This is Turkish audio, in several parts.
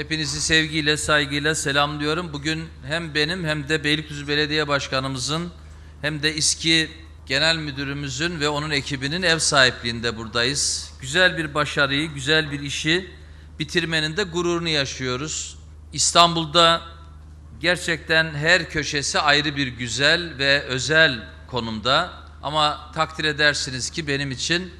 Hepinizi sevgiyle, saygıyla selamlıyorum. Bugün hem benim hem de Beylikdüzü Belediye Başkanımızın hem de İSKİ Genel Müdürümüzün ve onun ekibinin ev sahipliğinde buradayız. Güzel bir başarıyı, güzel bir işi bitirmenin de gururunu yaşıyoruz. İstanbul'da gerçekten her köşesi ayrı bir güzel ve özel konumda. Ama takdir edersiniz ki benim için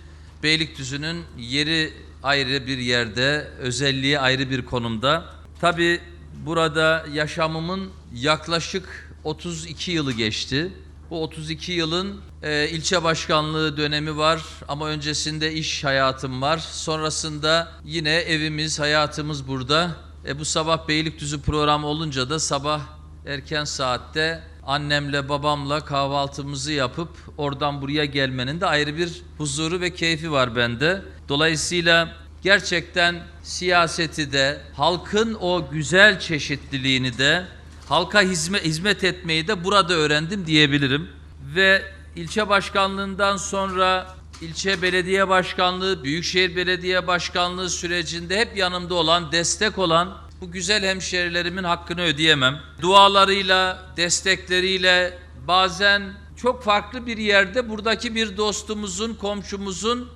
Beylikdüzü'nün yeri ayrı bir yerde, özelliği ayrı bir konumda. Tabii burada yaşamımın yaklaşık 32 yılı geçti. Bu 32 yılın e, ilçe başkanlığı dönemi var ama öncesinde iş hayatım var. Sonrasında yine evimiz, hayatımız burada. E, bu sabah Beylikdüzü programı olunca da sabah erken saatte annemle babamla kahvaltımızı yapıp oradan buraya gelmenin de ayrı bir huzuru ve keyfi var bende. Dolayısıyla gerçekten siyaseti de halkın o güzel çeşitliliğini de halka hizmet, hizmet etmeyi de burada öğrendim diyebilirim. Ve ilçe başkanlığından sonra ilçe belediye başkanlığı, büyükşehir belediye başkanlığı sürecinde hep yanımda olan, destek olan bu güzel hemşerilerimin hakkını ödeyemem. Dualarıyla, destekleriyle bazen çok farklı bir yerde buradaki bir dostumuzun, komşumuzun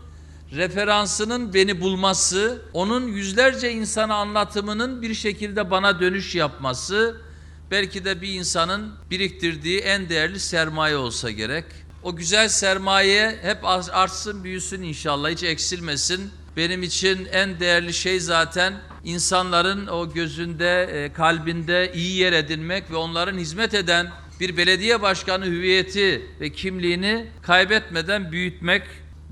referansının beni bulması, onun yüzlerce insana anlatımının bir şekilde bana dönüş yapması belki de bir insanın biriktirdiği en değerli sermaye olsa gerek. O güzel sermaye hep artsın, büyüsün inşallah, hiç eksilmesin. Benim için en değerli şey zaten insanların o gözünde, e, kalbinde iyi yer edinmek ve onların hizmet eden bir belediye başkanı hüviyeti ve kimliğini kaybetmeden büyütmek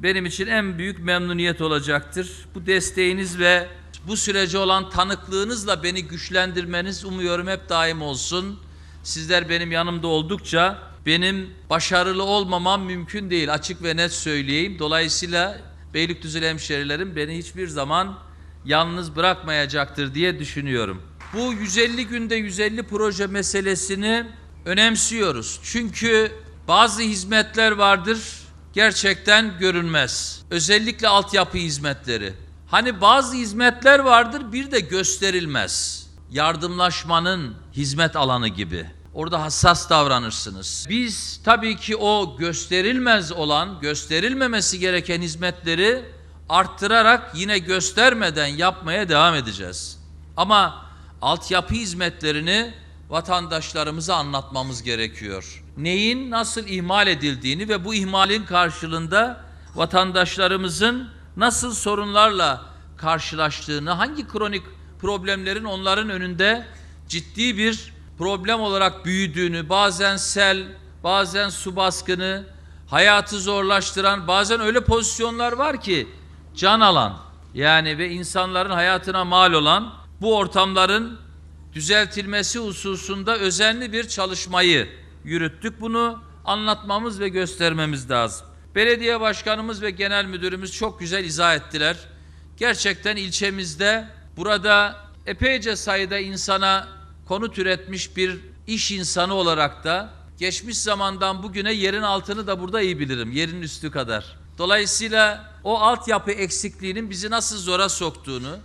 benim için en büyük memnuniyet olacaktır. Bu desteğiniz ve bu sürece olan tanıklığınızla beni güçlendirmeniz umuyorum hep daim olsun. Sizler benim yanımda oldukça benim başarılı olmamam mümkün değil açık ve net söyleyeyim. Dolayısıyla Beylikdüzü hemşerilerim beni hiçbir zaman yalnız bırakmayacaktır diye düşünüyorum. Bu 150 günde 150 proje meselesini önemsiyoruz. Çünkü bazı hizmetler vardır gerçekten görünmez. Özellikle altyapı hizmetleri. Hani bazı hizmetler vardır bir de gösterilmez. Yardımlaşmanın hizmet alanı gibi. Orada hassas davranırsınız. Biz tabii ki o gösterilmez olan, gösterilmemesi gereken hizmetleri arttırarak yine göstermeden yapmaya devam edeceğiz. Ama altyapı hizmetlerini vatandaşlarımıza anlatmamız gerekiyor. Neyin nasıl ihmal edildiğini ve bu ihmalin karşılığında vatandaşlarımızın nasıl sorunlarla karşılaştığını, hangi kronik problemlerin onların önünde ciddi bir problem olarak büyüdüğünü, bazen sel, bazen su baskını, hayatı zorlaştıran, bazen öyle pozisyonlar var ki can alan yani ve insanların hayatına mal olan bu ortamların düzeltilmesi hususunda özenli bir çalışmayı yürüttük. Bunu anlatmamız ve göstermemiz lazım. Belediye başkanımız ve genel müdürümüz çok güzel izah ettiler. Gerçekten ilçemizde burada epeyce sayıda insana konut üretmiş bir iş insanı olarak da geçmiş zamandan bugüne yerin altını da burada iyi bilirim. Yerin üstü kadar. Dolayısıyla o altyapı eksikliğinin bizi nasıl zora soktuğunu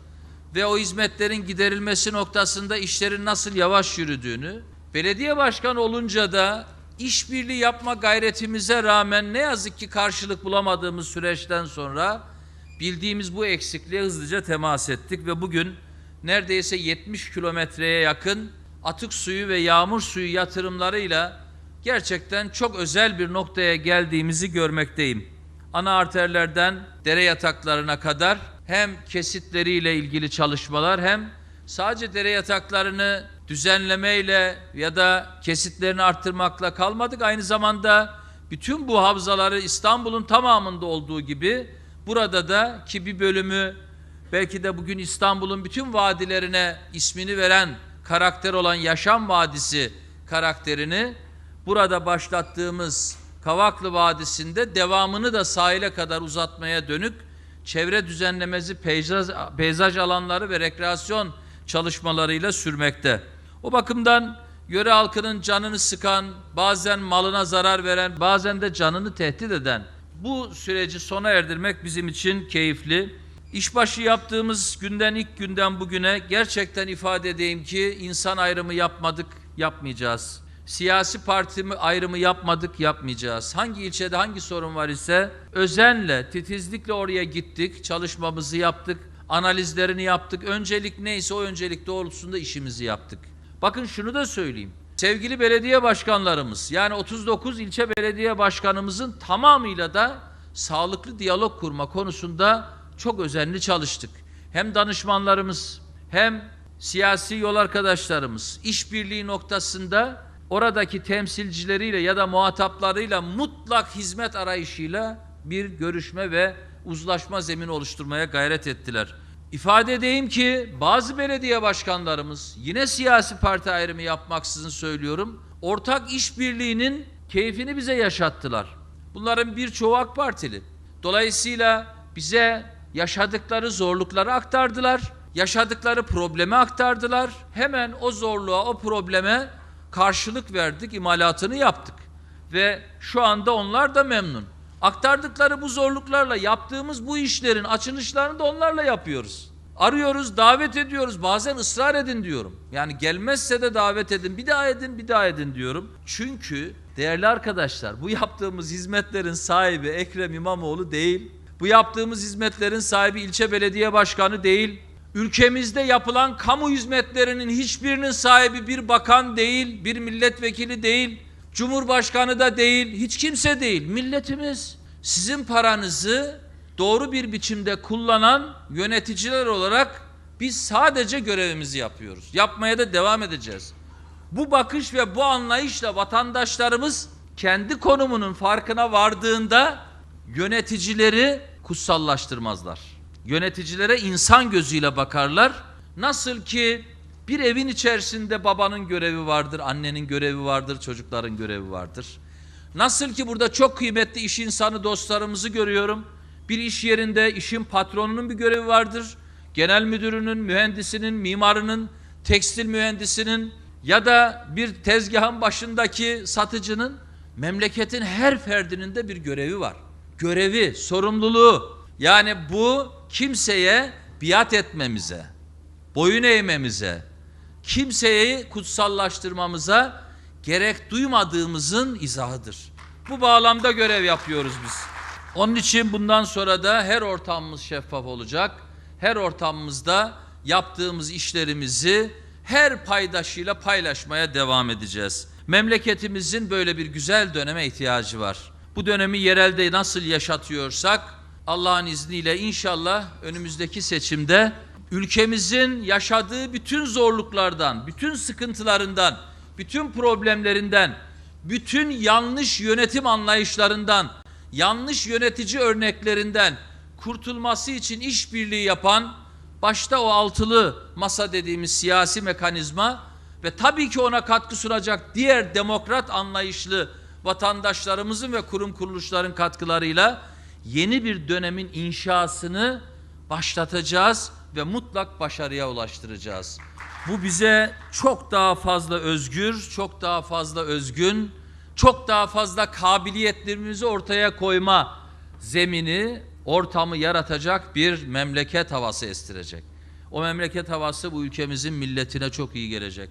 ve o hizmetlerin giderilmesi noktasında işlerin nasıl yavaş yürüdüğünü, belediye başkanı olunca da işbirliği yapma gayretimize rağmen ne yazık ki karşılık bulamadığımız süreçten sonra bildiğimiz bu eksikliğe hızlıca temas ettik ve bugün neredeyse 70 kilometreye yakın atık suyu ve yağmur suyu yatırımlarıyla gerçekten çok özel bir noktaya geldiğimizi görmekteyim. Ana arterlerden dere yataklarına kadar hem kesitleriyle ilgili çalışmalar hem sadece dere yataklarını düzenlemeyle ya da kesitlerini arttırmakla kalmadık. Aynı zamanda bütün bu havzaları İstanbul'un tamamında olduğu gibi burada da ki bir bölümü belki de bugün İstanbul'un bütün vadilerine ismini veren karakter olan Yaşam Vadisi karakterini burada başlattığımız Kavaklı Vadisi'nde devamını da sahile kadar uzatmaya dönük çevre düzenlemesi, peyzaj, peyzaj alanları ve rekreasyon çalışmalarıyla sürmekte. O bakımdan yöre halkının canını sıkan, bazen malına zarar veren, bazen de canını tehdit eden bu süreci sona erdirmek bizim için keyifli. İşbaşı yaptığımız günden ilk günden bugüne gerçekten ifade edeyim ki insan ayrımı yapmadık, yapmayacağız. Siyasi parti ayrımı yapmadık, yapmayacağız. Hangi ilçede hangi sorun var ise özenle, titizlikle oraya gittik, çalışmamızı yaptık, analizlerini yaptık. Öncelik neyse o öncelik doğrultusunda işimizi yaptık. Bakın şunu da söyleyeyim. Sevgili belediye başkanlarımız yani 39 ilçe belediye başkanımızın tamamıyla da sağlıklı diyalog kurma konusunda çok özenli çalıştık. Hem danışmanlarımız hem siyasi yol arkadaşlarımız işbirliği noktasında oradaki temsilcileriyle ya da muhataplarıyla mutlak hizmet arayışıyla bir görüşme ve uzlaşma zemini oluşturmaya gayret ettiler. İfade edeyim ki bazı belediye başkanlarımız yine siyasi parti ayrımı yapmaksızın söylüyorum. Ortak işbirliğinin keyfini bize yaşattılar. Bunların birçoğu AK Partili. Dolayısıyla bize yaşadıkları zorlukları aktardılar. Yaşadıkları problemi aktardılar. Hemen o zorluğa, o probleme karşılık verdik, imalatını yaptık. Ve şu anda onlar da memnun. Aktardıkları bu zorluklarla yaptığımız bu işlerin açılışlarını da onlarla yapıyoruz. Arıyoruz, davet ediyoruz. Bazen ısrar edin diyorum. Yani gelmezse de davet edin, bir daha edin, bir daha edin diyorum. Çünkü değerli arkadaşlar bu yaptığımız hizmetlerin sahibi Ekrem İmamoğlu değil. Bu yaptığımız hizmetlerin sahibi ilçe belediye başkanı değil. Ülkemizde yapılan kamu hizmetlerinin hiçbirinin sahibi bir bakan değil, bir milletvekili değil, cumhurbaşkanı da değil, hiç kimse değil. Milletimiz sizin paranızı doğru bir biçimde kullanan yöneticiler olarak biz sadece görevimizi yapıyoruz. Yapmaya da devam edeceğiz. Bu bakış ve bu anlayışla vatandaşlarımız kendi konumunun farkına vardığında yöneticileri kutsallaştırmazlar. Yöneticilere insan gözüyle bakarlar. Nasıl ki bir evin içerisinde babanın görevi vardır, annenin görevi vardır, çocukların görevi vardır. Nasıl ki burada çok kıymetli iş insanı dostlarımızı görüyorum. Bir iş yerinde işin patronunun bir görevi vardır. Genel müdürünün, mühendisinin, mimarının, tekstil mühendisinin ya da bir tezgahın başındaki satıcının memleketin her ferdinin de bir görevi var. Görevi, sorumluluğu. Yani bu kimseye biat etmemize, boyun eğmemize, kimseyi kutsallaştırmamıza gerek duymadığımızın izahıdır. Bu bağlamda görev yapıyoruz biz. Onun için bundan sonra da her ortamımız şeffaf olacak. Her ortamımızda yaptığımız işlerimizi her paydaşıyla paylaşmaya devam edeceğiz. Memleketimizin böyle bir güzel döneme ihtiyacı var. Bu dönemi yerelde nasıl yaşatıyorsak Allah'ın izniyle inşallah önümüzdeki seçimde ülkemizin yaşadığı bütün zorluklardan, bütün sıkıntılarından, bütün problemlerinden, bütün yanlış yönetim anlayışlarından, yanlış yönetici örneklerinden kurtulması için işbirliği yapan başta o altılı masa dediğimiz siyasi mekanizma ve tabii ki ona katkı sunacak diğer demokrat anlayışlı vatandaşlarımızın ve kurum kuruluşların katkılarıyla yeni bir dönemin inşasını başlatacağız ve mutlak başarıya ulaştıracağız. Bu bize çok daha fazla özgür, çok daha fazla özgün, çok daha fazla kabiliyetlerimizi ortaya koyma zemini, ortamı yaratacak bir memleket havası estirecek. O memleket havası bu ülkemizin milletine çok iyi gelecek.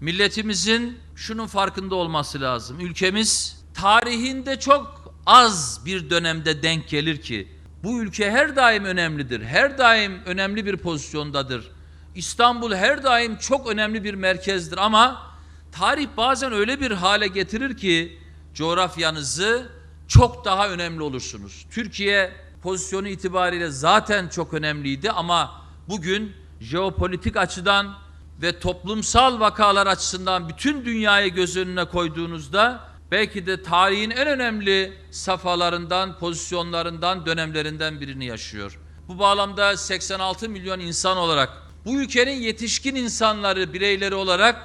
Milletimizin şunun farkında olması lazım. Ülkemiz tarihinde çok az bir dönemde denk gelir ki bu ülke her daim önemlidir. Her daim önemli bir pozisyondadır. İstanbul her daim çok önemli bir merkezdir ama tarih bazen öyle bir hale getirir ki coğrafyanızı çok daha önemli olursunuz. Türkiye pozisyonu itibariyle zaten çok önemliydi ama bugün jeopolitik açıdan ve toplumsal vakalar açısından bütün dünyayı göz önüne koyduğunuzda belki de tarihin en önemli safhalarından, pozisyonlarından, dönemlerinden birini yaşıyor. Bu bağlamda 86 milyon insan olarak bu ülkenin yetişkin insanları, bireyleri olarak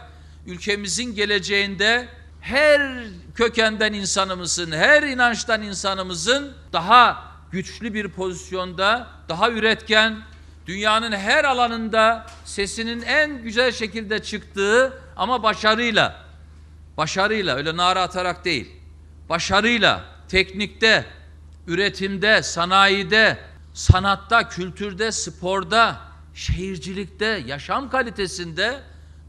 ülkemizin geleceğinde her kökenden insanımızın, her inançtan insanımızın daha güçlü bir pozisyonda, daha üretken, dünyanın her alanında sesinin en güzel şekilde çıktığı ama başarıyla, başarıyla öyle nara atarak değil, başarıyla teknikte, üretimde, sanayide, sanatta, kültürde, sporda, şehircilikte, yaşam kalitesinde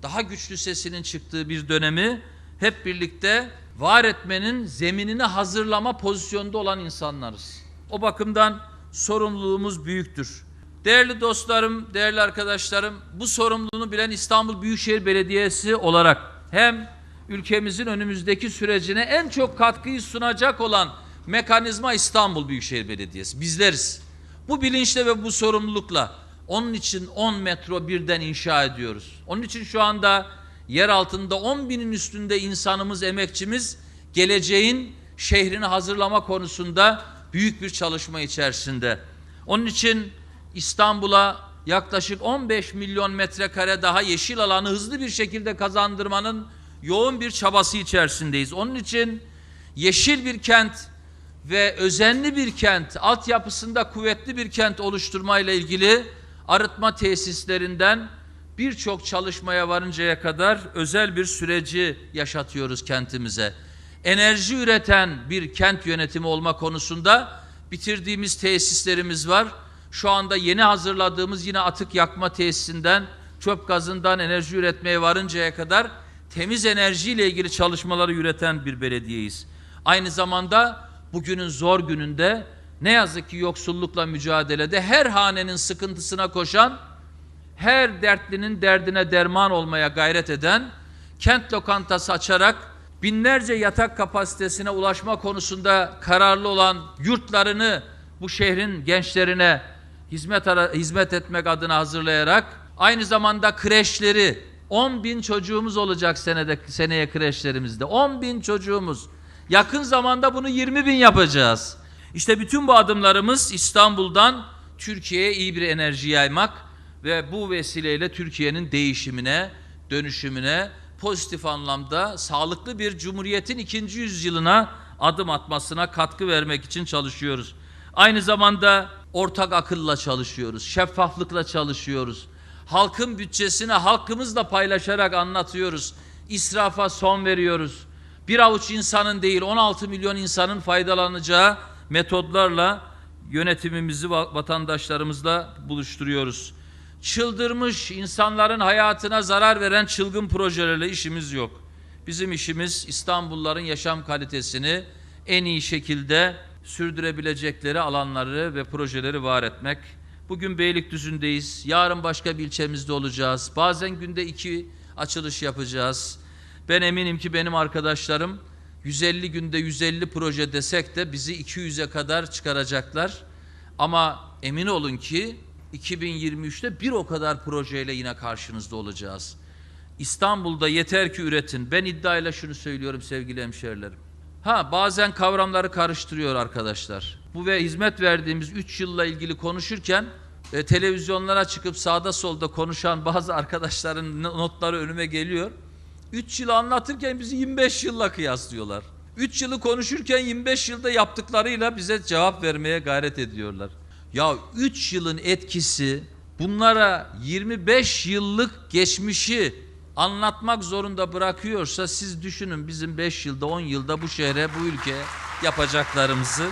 daha güçlü sesinin çıktığı bir dönemi hep birlikte var etmenin zeminini hazırlama pozisyonda olan insanlarız. O bakımdan sorumluluğumuz büyüktür. Değerli dostlarım, değerli arkadaşlarım, bu sorumluluğunu bilen İstanbul Büyükşehir Belediyesi olarak hem ülkemizin önümüzdeki sürecine en çok katkıyı sunacak olan mekanizma İstanbul Büyükşehir Belediyesi. Bizleriz. Bu bilinçle ve bu sorumlulukla onun için 10 metro birden inşa ediyoruz. Onun için şu anda yer altında 10 binin üstünde insanımız, emekçimiz geleceğin şehrini hazırlama konusunda büyük bir çalışma içerisinde. Onun için İstanbul'a yaklaşık 15 milyon metrekare daha yeşil alanı hızlı bir şekilde kazandırmanın yoğun bir çabası içerisindeyiz. Onun için yeşil bir kent ve özenli bir kent, altyapısında kuvvetli bir kent oluşturmayla ilgili arıtma tesislerinden birçok çalışmaya varıncaya kadar özel bir süreci yaşatıyoruz kentimize. Enerji üreten bir kent yönetimi olma konusunda bitirdiğimiz tesislerimiz var. Şu anda yeni hazırladığımız yine atık yakma tesisinden, çöp gazından enerji üretmeye varıncaya kadar temiz enerjiyle ilgili çalışmaları üreten bir belediyeyiz. Aynı zamanda bugünün zor gününde ne yazık ki yoksullukla mücadelede her hanenin sıkıntısına koşan, her dertlinin derdine derman olmaya gayret eden, kent lokantası açarak binlerce yatak kapasitesine ulaşma konusunda kararlı olan yurtlarını bu şehrin gençlerine hizmet hizmet etmek adına hazırlayarak aynı zamanda kreşleri 10 bin çocuğumuz olacak senede seneye kreşlerimizde 10 bin çocuğumuz yakın zamanda bunu 20 bin yapacağız. İşte bütün bu adımlarımız İstanbul'dan Türkiye'ye iyi bir enerji yaymak ve bu vesileyle Türkiye'nin değişimine, dönüşümüne pozitif anlamda sağlıklı bir cumhuriyetin ikinci yüzyılına adım atmasına katkı vermek için çalışıyoruz. Aynı zamanda ortak akılla çalışıyoruz, şeffaflıkla çalışıyoruz. Halkın bütçesini halkımızla paylaşarak anlatıyoruz. İsrafa son veriyoruz. Bir avuç insanın değil 16 milyon insanın faydalanacağı metodlarla yönetimimizi vatandaşlarımızla buluşturuyoruz. Çıldırmış insanların hayatına zarar veren çılgın projelerle işimiz yok. Bizim işimiz İstanbulluların yaşam kalitesini en iyi şekilde sürdürebilecekleri alanları ve projeleri var etmek. Bugün Beylikdüzü'ndeyiz. Yarın başka bir ilçemizde olacağız. Bazen günde iki açılış yapacağız. Ben eminim ki benim arkadaşlarım 150 günde 150 proje desek de bizi 200'e kadar çıkaracaklar. Ama emin olun ki 2023'te bir o kadar projeyle yine karşınızda olacağız. İstanbul'da yeter ki üretin. Ben iddiayla şunu söylüyorum sevgili hemşerilerim. Ha bazen kavramları karıştırıyor arkadaşlar. Bu ve hizmet verdiğimiz 3 yılla ilgili konuşurken e, televizyonlara çıkıp sağda solda konuşan bazı arkadaşların notları önüme geliyor. 3 yılı anlatırken bizi 25 yılla kıyaslıyorlar. 3 yılı konuşurken 25 yılda yaptıklarıyla bize cevap vermeye gayret ediyorlar. Ya 3 yılın etkisi bunlara 25 yıllık geçmişi anlatmak zorunda bırakıyorsa siz düşünün bizim 5 yılda 10 yılda bu şehre bu ülkeye yapacaklarımızı.